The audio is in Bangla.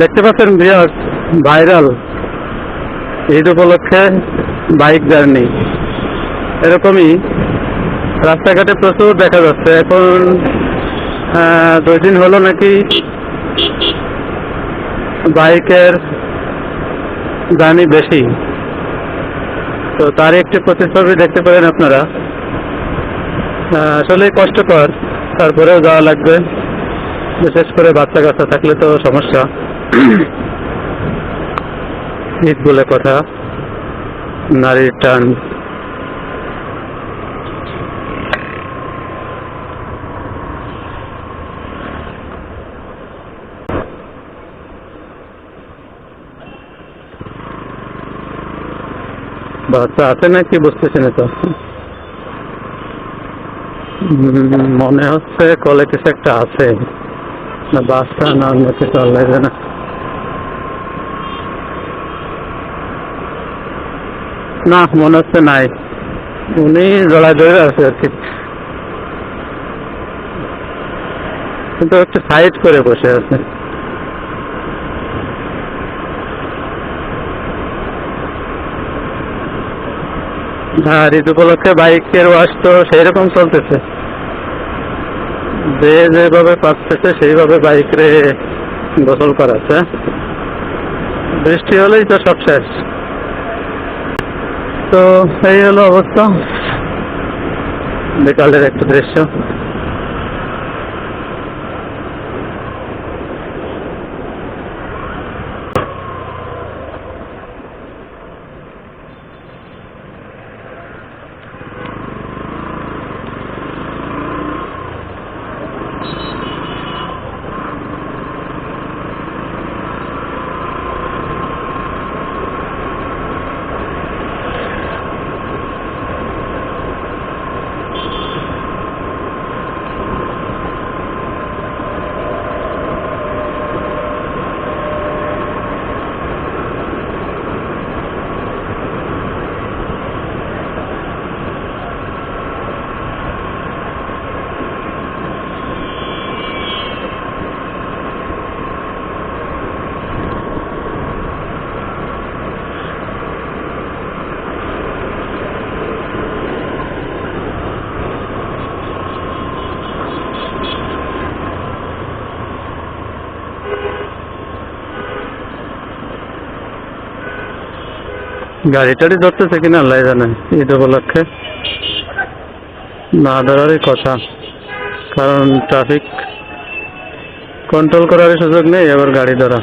দেখতে পাচ্ছেন বিয়ার ভাইরাল ঈদ উপলক্ষে বাইক জার্নি এরকমই রাস্তাঘাটে প্রচুর দেখা যাচ্ছে। এখন দুই দিন হলো নাকি বাইকের জার্নি বেশি। তো তার একটি প্রতিচ্ছবি দেখতে পারেন আপনারা। আসলে কষ্টকর। তারপরেও যাওয়া লাগবে। বিশেষ করে বাচ্চা কাচ্চা থাকলে তো সমস্যা। ঈদ বলে কথা, নারীর টান। বাচ্চা আছে নাকি বুঝতেছি না তো। মনে হচ্ছে কলে কিছু একটা আছে। না বাচ্চা না অন্য কিছু আল্লাহ জানে না মনে হচ্ছে নাই। উনি ধরে আছে আর কি কিন্তু একটু সাইড করে বসে আছে। আর ঈদ উপলক্ষে বাইকের ওয়াশ তো সেই রকম চলতেছে। যে যেভাবে পারতেছে, সেইভাবে বাইক রে গোসল করাচ্ছে। বৃষ্টি হলেই তো সব শেষ। তো এই হলো অবস্থা। বিকালের একটা দৃশ্য। গাড়ি টাড়ি ধরতেছে কিনা আল্লাহ জানে ঈদ উপলক্ষে। না ধরারই কথা, কারণ ট্রাফিক কন্ট্রোল করার সুযোগ নেই এবার গাড়ি ধরা।